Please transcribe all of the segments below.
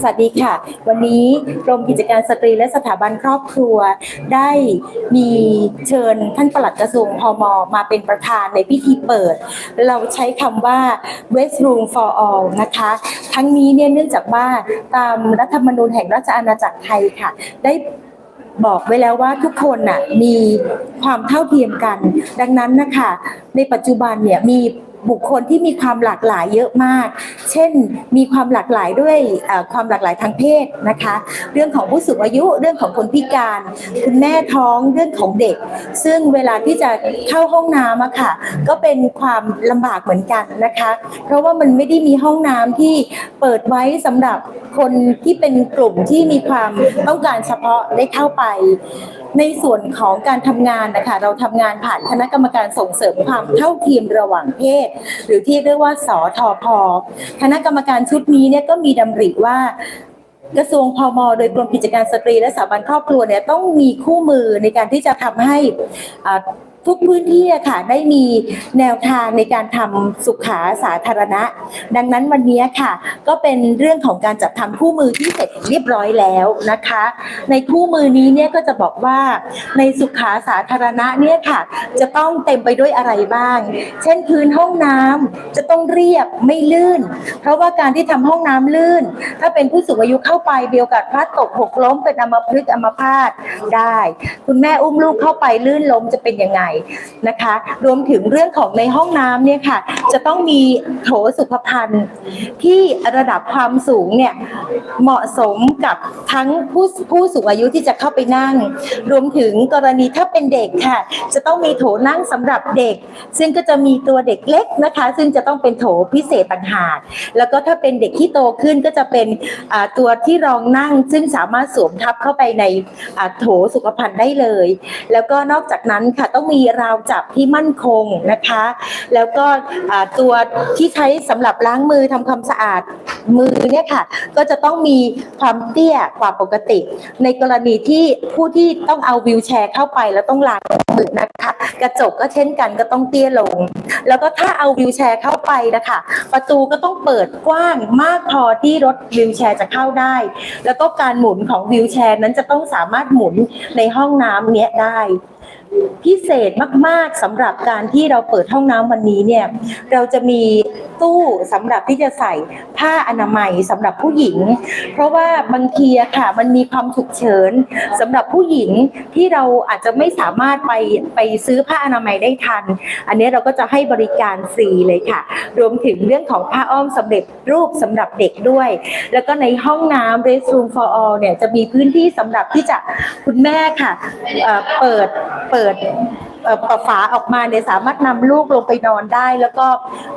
สวัสดีค่ะ วันนี้กรมกิจการสตรีและสถาบันครอบครัว ได้มีเชิญท่านปลัดกระทรวงพมมาเป็นประธานในพิธีเปิด เราใช้คำว่า West Room for All นะคะ ทั้งนี้เนี่ยเนื่องจากว่าตามรัฐธรรมนูญแห่งราชอาณาจักรไทยค่ะ ได้บอกไว้แล้วว่าทุกคนน่ะมีความเท่าเทียมกัน ดังนั้นนะคะในปัจจุบันเนี่ยมีบุคคลที่มีความหลากหลายเยอะมาก เช่น มีความหลากหลายด้วยความหลากหลายทางเพศนะคะ เรื่องของผู้สูงอายุเรื่องของคนพิการ คุณแม่ท้องเรื่องของเด็ก ซึ่งเวลาที่จะเข้าห้องน้ำอะค่ะ ก็เป็นความลำบากเหมือนกันนะคะ เพราะว่ามันไม่ได้มีห้องน้ำที่เปิดไว้สำหรับคนที่เป็นกลุ่มที่มีความต้องการเฉพาะได้เข้าไปในส่วนของการทำงานนะคะเราทำงานผ่านคณะกรรมการส่งเสริมความเท่าเทียมระหว่างเพศ หรือที่เรียกว่าสอทอพคคณะกรรมการชุดนี้เนี่ยก็มีดำริว่ากระทรวงพมโดยกรมกิจการสตรีและสถาบันครอบครัวเนี่ยต้องมีคู่มือในการที่จะทำให้อา ทุกพื้นที่อะค่ะได้มีแนวทางในการทำสุขาสาธารณะ ดังนั้นวันนี้ค่ะ ก็เป็นเรื่องของการจัดทำคู่มือที่เสร็จเรียบร้อยแล้วนะคะ ในคู่มือนี้เนี่ยก็จะบอกว่าในสุขาสาธารณะเนี่ยค่ะ จะต้องเต็มไปด้วยอะไรบ้าง เช่นพื้นห้องน้ำจะต้องเรียบไม่ลื่น เพราะว่าการที่ทำห้องน้ำลื่น ถ้าเป็นผู้สูงอายุเข้าไปมีโอกาสพลัดตกหกล้มเป็นอัมพฤกษ์อัมพาตได้ คุณแม่อุ้มลูกเข้าไปลื่นล้มจะเป็นยังไงนะคะ รวมถึงเรื่องของในห้องน้ำเนี่ยค่ะ จะต้องมีโถสุขภัณฑ์ที่ระดับความสูงเนี่ยเหมาะสมกับทั้งผู้ผู้สูงอายุที่จะเข้าไปนั่ง รวมถึงกรณีถ้าเป็นเด็กค่ะ จะต้องมีโถนั่งสำหรับเด็ก ซึ่งก็จะมีตัวเด็กเล็กนะคะ ซึ่งจะต้องเป็นโถพิเศษต่างหาก แล้วก็ถ้าเป็นเด็กที่โตขึ้นก็จะเป็นตัวที่รองนั่ง ซึ่งสามารถสวมทับเข้าไปในโถสุขภัณฑ์ได้เลย แล้วก็นอกจากนั้นค่ะต้องมีราวจับที่มั่นคงนะคะ แล้วก็ตัวที่ใช้สำหรับล้างมือทำความสะอาดมือเนี่ยค่ะ ก็จะต้องมีความเตี้ยกว่าปกติ ในกรณีที่ผู้ที่ต้องเอาวิวแชร์เข้าไปแล้วต้องล้างมือนะคะ กระจกก็เช่นกันก็ต้องเตี้ยลง แล้วก็ถ้าเอาวิวแชร์เข้าไปนะคะ ประตูก็ต้องเปิดกว้างมากพอที่รถวิวแชร์จะเข้าได้ แล้วก็การหมุนของวิวแชร์นั้นจะต้องสามารถหมุนในห้องน้ำเนี้ยได้ พิเศษมาก ๆสำหรับการที่เราเปิดห้องน้ำวันนี้เนี่ยเราจะมีตู้สำหรับที่จะใส่ผ้าอนามัยสำหรับผู้หญิง เพราะว่าบางทีอะค่ะมันมีความฉุกเฉินสำหรับผู้หญิงที่เราอาจจะไม่สามารถไปไปซื้อผ้าอนามัยได้ทัน อันนี้เราก็จะให้บริการฟรีเลยค่ะ รวมถึงเรื่องของผ้าอ้อมสำเร็จรูปสำหรับเด็กด้วย แล้วก็ในห้องน้ำ restroom for all เนี่ยจะมีพื้นที่สำหรับที่จะคุณแม่ค่ะเเปิดเปิดเอ่อ ฝาออกมาเนี่ยสามารถนำลูกลงไปนอนได้ แล้วก็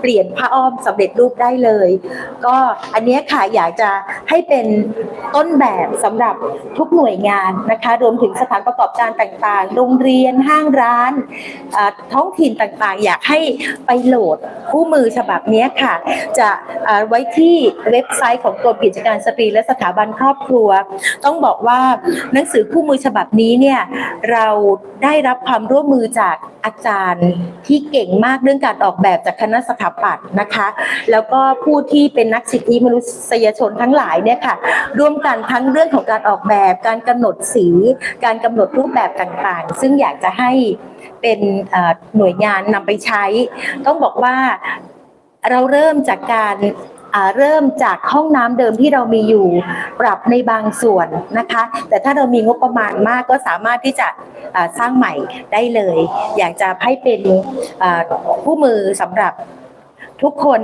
เปลี่ยนผ้าอ้อมสำเร็จรูปได้เลย ก็อันนี้ค่ะอยากจะให้เป็นต้นแบบสำหรับทุกหน่วยงานนะคะ รวมถึงสถานประกอบการต่างๆ โรงเรียนห้างร้านอ่อท้องถิ่นต่างๆ อยากให้ไปโหลดคู่มือฉบับนี้ค่ะ จะอ่อไว้ที่เว็บไซต์ของกรมกิจการสตรีและสถาบันครอบครัว ต้องบอกว่าหนังสือคู่มือฉบับนี้เนี่ยเราได้รับความร่วมมือจากอาจารย์ที่เก่งมากเรื่องการออกแบบจากคณะสถาปัตย์นะคะ แล้วก็ผู้ที่เป็นนักสิทธิมนุษยชนทั้งหลายเนี่ยค่ะร่วมกันทั้งเรื่องของการออกแบบ การกำหนดสี การกำหนดรูปแบบต่างๆ ซึ่งอยากจะให้เป็นหน่วยงานนำไปใช้ ต้องบอกว่าเราเริ่มจากการ เริ่มจากห้องน้ำเดิมที่เรามีอยู่ปรับในบางส่วนนะคะ แต่ถ้าเรามีงบประมาณมากก็สามารถที่จะสร้างใหม่ได้เลย อยากจะให้เป็นผู้มือสำหรับทุกคน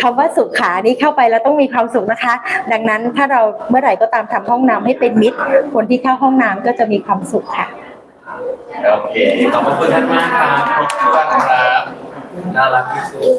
คำว่าสุขขานี้เข้าไปแล้วต้องมีความสุขนะคะ ดังนั้นถ้าเราเมื่อไหร่ก็ตามทำห้องน้ำให้เป็นมิตร คนที่เข้าห้องน้ำก็จะมีความสุขค่ะโอเคขอบคุณท่านมากครับขอบคุณครับน่ารักที่สุด